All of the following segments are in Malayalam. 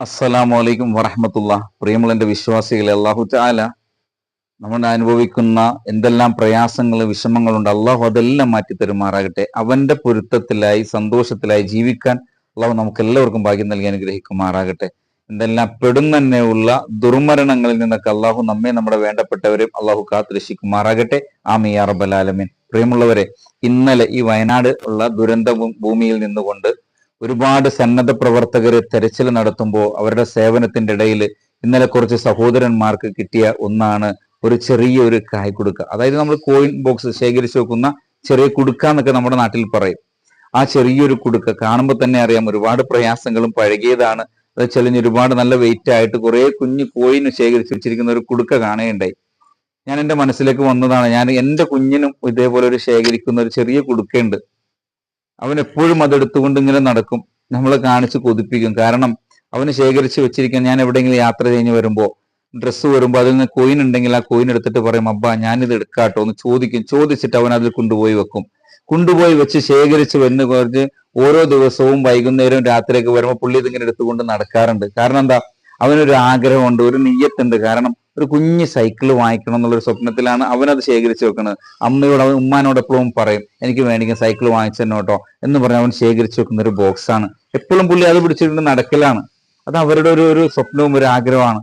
അസ്സലാമു അലൈക്കും വറഹമത്തുള്ള. പ്രിയമുള്ള എന്റെ വിശ്വാസികളെ അള്ളാഹു ചാല നമ്മൾ അനുഭവിക്കുന്ന എന്തെല്ലാം പ്രയാസങ്ങൾ വിഷമങ്ങളുണ്ട് അള്ളാഹു അതെല്ലാം മാറ്റി തരുമാറാകട്ടെ. അവന്റെ പൊരുത്തത്തിലായി സന്തോഷത്തിലായി ജീവിക്കാൻ അള്ളാഹു നമുക്ക് എല്ലാവർക്കും ഭാഗ്യം നൽകി അനുഗ്രഹിക്കുമാറാകട്ടെ. എന്തെല്ലാം പെടുന്നന്നെയുള്ള ദുർമരണങ്ങളിൽ നിന്നൊക്കെ അള്ളാഹു നമ്മെ നമ്മുടെ വേണ്ടപ്പെട്ടവരെയും അള്ളാഹു കാത്തുരക്ഷിക്കുമാറാകട്ടെ. ആമിയ റബലാലമീൻ പ്രിയമുള്ളവരെ ഇന്നലെ ഈ വയനാട് ഉള്ള ദുരന്ത ഭൂമിയിൽ നിന്നുകൊണ്ട് ഒരുപാട് സന്നദ്ധ പ്രവർത്തകർ തെരച്ചിൽ നടത്തുമ്പോൾ അവരുടെ സേവനത്തിന്റെ ഇടയിൽ ഇന്നലെ കുറച്ച് സഹോദരന്മാർക്ക് കിട്ടിയ ഒന്നാണ് ഒരു ചെറിയ ഒരു കായ് കുടുക്ക. അതായത് നമ്മൾ കോയിൻ ബോക്സ് ശേഖരിച്ചു വെക്കുന്ന ചെറിയ കുടുക്ക എന്നൊക്കെ നമ്മുടെ നാട്ടിൽ പറയും. ആ ചെറിയൊരു കുടുക്ക കാണുമ്പോൾ തന്നെ അറിയാം ഒരുപാട് പ്രയാസങ്ങളും പഴകിയതാണ്. അത് ചെളിഞ്ഞ് ഒരുപാട് നല്ല വെയിറ്റ് ആയിട്ട് കുറെ കുഞ്ഞു കോയിൻ ശേഖരിച്ച് വെച്ചിരിക്കുന്ന ഒരു കുടുക്ക കാണുകയുണ്ടായി. ഞാൻ എന്റെ മനസ്സിലേക്ക് വന്നതാണ് ഞാൻ എന്റെ കുഞ്ഞിനും ഇതേപോലെ ഒരു ശേഖരിക്കുന്ന ഒരു ചെറിയ കുടുക്കയുണ്ട്. അവൻ എപ്പോഴും അതെടുത്തുകൊണ്ട് ഇങ്ങനെ നടക്കും. നമ്മളെ കാണിച്ച് കൊതിപ്പിക്കും. കാരണം അവന് ശേഖരിച്ച് വെച്ചിരിക്കാൻ ഞാൻ എവിടെയെങ്കിലും യാത്ര കഴിഞ്ഞ് വരുമ്പോൾ ഡ്രസ്സ് വരുമ്പോൾ അതിൽ നിന്ന് കോയിൻ ഉണ്ടെങ്കിൽ ആ കോയിൻ എടുത്തിട്ട് പറയും അബ്ബാ ഞാനിത് എടുക്കാട്ടോ എന്ന് ചോദിക്കും. ചോദിച്ചിട്ട് അവൻ അതിൽ കൊണ്ടുപോയി വെക്കും. കൊണ്ടുപോയി വെച്ച് ശേഖരിച്ച് വന്ന് കുറച്ച് ഓരോ ദിവസവും വൈകുന്നേരവും രാത്രിയൊക്കെ വരുമ്പോൾ പുള്ളി ഇതിങ്ങനെ എടുത്തുകൊണ്ട് നടക്കാറുണ്ട്. കാരണം എന്താ? അവനൊരു ആഗ്രഹമുണ്ട് ഒരു നെയ്യത്തുണ്ട്. കാരണം ഒരു കുഞ്ഞ് സൈക്കിൾ വാങ്ങിക്കണം എന്നുള്ള ഒരു സ്വപ്നത്തിലാണ് അവനത് ശേഖരിച്ച് വെക്കുന്നത് അമ്മയോട് അവൻ ഉമ്മാനോട് എപ്പോഴും പറയും എനിക്ക് വേണമെങ്കിൽ സൈക്കിൾ വാങ്ങിച്ചു കേട്ടോ എന്ന് പറഞ്ഞ് അവൻ ശേഖരിച്ച് വെക്കുന്ന ഒരു ബോക്സാണ് എപ്പോഴും പുള്ളി അത് പിടിച്ചിട്ട് നടക്കലാണ്. അത് അവരുടെ ഒരു ഒരു സ്വപ്നവും ഒരു ആഗ്രഹമാണ്.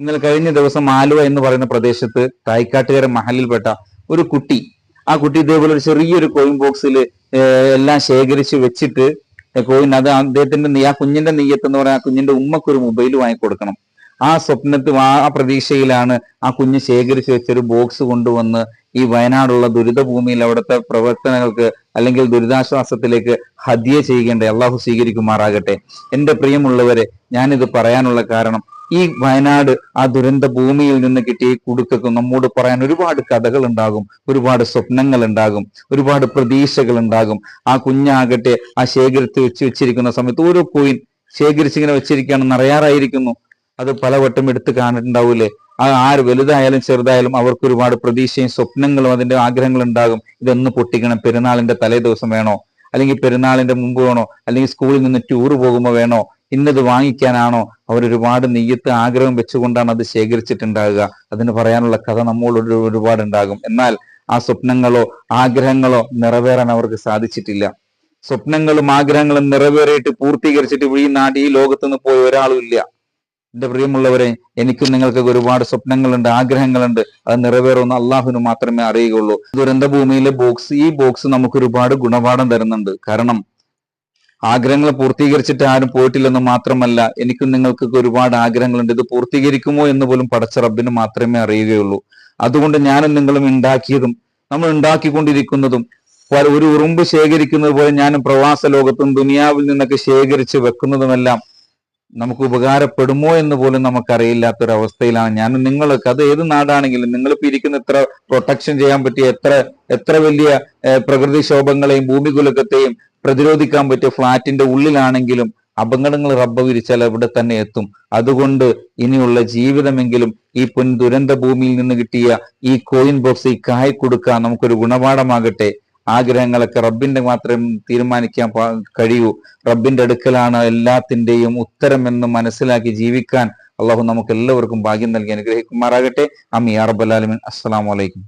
ഇന്നലെ കഴിഞ്ഞ ദിവസം ആലുവ എന്ന് പറയുന്ന പ്രദേശത്ത് തായ്ക്കാട്ടുകര മഹലിൽപ്പെട്ട ഒരു കുട്ടി ആ കുട്ടി ഇതേപോലെ ഒരു ചെറിയൊരു കോയിൻ ബോക്സിൽ എല്ലാം ശേഖരിച്ച് വെച്ചിട്ട് കോയിൻ അത് അദ്ദേഹത്തിന്റെ ആ കുഞ്ഞിന്റെ നെയ്യത്ത് എന്ന് പറയാൻ ആ കുഞ്ഞിന്റെ ഉമ്മക്ക് ഒരു മൊബൈൽ വാങ്ങിക്കൊടുക്കണം. ആ സ്വപ്നത്തിൽ ആ പ്രതീക്ഷയിലാണ് ആ കുഞ്ഞ് ശേഖരിച്ച് വെച്ചൊരു ബോക്സ് കൊണ്ടുവന്ന് ഈ വയനാടുള്ള ദുരിത ഭൂമിയിൽ അവിടുത്തെ പ്രവർത്തനങ്ങൾക്ക് അല്ലെങ്കിൽ ദുരിതാശ്വാസത്തിലേക്ക് ഹദ്യ ചെയ്യേണ്ട അള്ളാഹു സ്വീകരിക്കുമാറാകട്ടെ. എന്റെ പ്രിയമുള്ളവരെ ഞാനിത് പറയാനുള്ള കാരണം ഈ വയനാട് ആ ദുരന്ത ഭൂമിയിൽ നിന്ന് കിട്ടിയ ഈ കുടുക്കൾക്ക് നമ്മോട് പറയാൻ ഒരുപാട് കഥകൾ ഉണ്ടാകും ഒരുപാട് സ്വപ്നങ്ങൾ ഉണ്ടാകും ഒരുപാട് പ്രതീക്ഷകൾ ഉണ്ടാകും ആ കുഞ്ഞാകട്ടെ ആ ശേഖരത്തിൽ വെച്ച് വെച്ചിരിക്കുന്ന സമയത്ത് ഓരോ കോയിൻ ശേഖരിച്ചിങ്ങനെ വെച്ചിരിക്കുകയാണെന്ന് അറിയാറായിരിക്കുന്നു. അത് പലവട്ടം എടുത്ത് കാണിട്ടുണ്ടാവൂലേ ആര് വലുതായാലും ചെറുതായാലും അവർക്ക് ഒരുപാട് പ്രതീക്ഷയും സ്വപ്നങ്ങളും അതിന്റെ ആഗ്രഹങ്ങളും ഉണ്ടാകും ഇതൊന്ന് പൊട്ടിക്കണം പെരുന്നാളിന്റെ തലേ ദിവസം വേണോ? അല്ലെങ്കിൽ പെരുന്നാളിന്റെ മുമ്പ് വേണോ? അല്ലെങ്കിൽ സ്കൂളിൽ നിന്ന് ടൂർ പോകുമ്പോൾ വേണോ? ഇന്നത് വാങ്ങിക്കാനാണോ? അവർ ഒരുപാട് നെയ്യത്ത് ആഗ്രഹം വെച്ചുകൊണ്ടാണ് അത് ശേഖരിച്ചിട്ടുണ്ടാകുക. അതിന് പറയാനുള്ള കഥ നമ്മളോട് ഒരുപാട് ഉണ്ടാകും എന്നാൽ ആ സ്വപ്നങ്ങളോ ആഗ്രഹങ്ങളോ നിറവേറാൻ അവർക്ക് സാധിച്ചിട്ടില്ല. സ്വപ്നങ്ങളും ആഗ്രഹങ്ങളും നിറവേറിയിട്ട് പൂർത്തീകരിച്ചിട്ട് ഈ നാട് ഈ ലോകത്ത് നിന്ന് പോയ ഒരാളും ഇല്ല. എന്റെ പ്രിയമുള്ളവരെ എനിക്കും നിങ്ങൾക്കൊക്കെ ഒരുപാട് സ്വപ്നങ്ങളുണ്ട് ആഗ്രഹങ്ങളുണ്ട്. അത് നിറവേറുന്ന അള്ളാഹുവിന് മാത്രമേ അറിയുകയുള്ളൂ. ദുരന്ത ഭൂമിയിലെ ബോക്സ് ഈ ബോക്സ് നമുക്ക് ഒരുപാട് ഗുണപാഠം തരുന്നുണ്ട്. കാരണം ആഗ്രഹങ്ങൾ പൂർത്തീകരിച്ചിട്ട് ആരും പോയിട്ടില്ലെന്ന് മാത്രമല്ല എനിക്കും നിങ്ങൾക്കൊക്കെ ഒരുപാട് ആഗ്രഹങ്ങളുണ്ട്. ഇത് പൂർത്തീകരിക്കുമോ എന്ന് പോലും പടച്ച റബ്ബിന് മാത്രമേ അറിയുകയുള്ളൂ. അതുകൊണ്ട് ഞാനും നിങ്ങളും ഉണ്ടാക്കിയതും നമ്മൾ ഉണ്ടാക്കിക്കൊണ്ടിരിക്കുന്നതും ഒരു ഉറുമ്പ് ശേഖരിക്കുന്നത് പോലെ ഞാനും പ്രവാസ ലോകത്തും ദുനിയാവിൽ നിന്നൊക്കെ ശേഖരിച്ച് വെക്കുന്നതുമെല്ലാം നമുക്ക് ഉപകാരപ്പെടുമോ എന്ന് പോലും നമുക്കറിയില്ലാത്തൊരവസ്ഥയിലാണ് ഞാൻ നിങ്ങൾക്ക് അത് ഏത് നാടാണെങ്കിലും നിങ്ങളിപ്പോ ഇരിക്കുന്ന എത്ര പ്രൊട്ടക്ഷൻ ചെയ്യാൻ പറ്റിയ എത്ര എത്ര വലിയ പ്രകൃതിക്ഷോഭങ്ങളെയും ഭൂമികുലുക്കത്തെയും പ്രതിരോധിക്കാൻ പറ്റിയ ഫ്ലാറ്റിന്റെ ഉള്ളിലാണെങ്കിലും അപകടങ്ങൾ റബ്ബ വിരിച്ചാൽ അവിടെ തന്നെ എത്തും. അതുകൊണ്ട് ഇനിയുള്ള ജീവിതമെങ്കിലും ഈ പൊൻ ദുരന്ത ഭൂമിയിൽ നിന്ന് കിട്ടിയ ഈ കോയിൻ ബോക്സ് ഈ കായ് കൊടുക്കാൻ നമുക്കൊരു ഗുണപാഠമാകട്ടെ. ആഗ്രഹങ്ങളൊക്കെ റബ്ബിന്റെ മാത്രം തീരുമാനിക്കാൻ കഴിയൂ. റബ്ബിന്റെ അടുക്കലാണ് എല്ലാത്തിന്റെയും ഉത്തരം എന്ന് മനസ്സിലാക്കി ജീവിക്കാൻ അള്ളാഹു നമുക്ക് എല്ലാവർക്കും ഭാഗ്യം നൽകി അനുഗ്രഹിക്കുമാറാകട്ടെ. അമ്മി അറബലാലമിൻ അസ്സലാമു അലൈക്കും.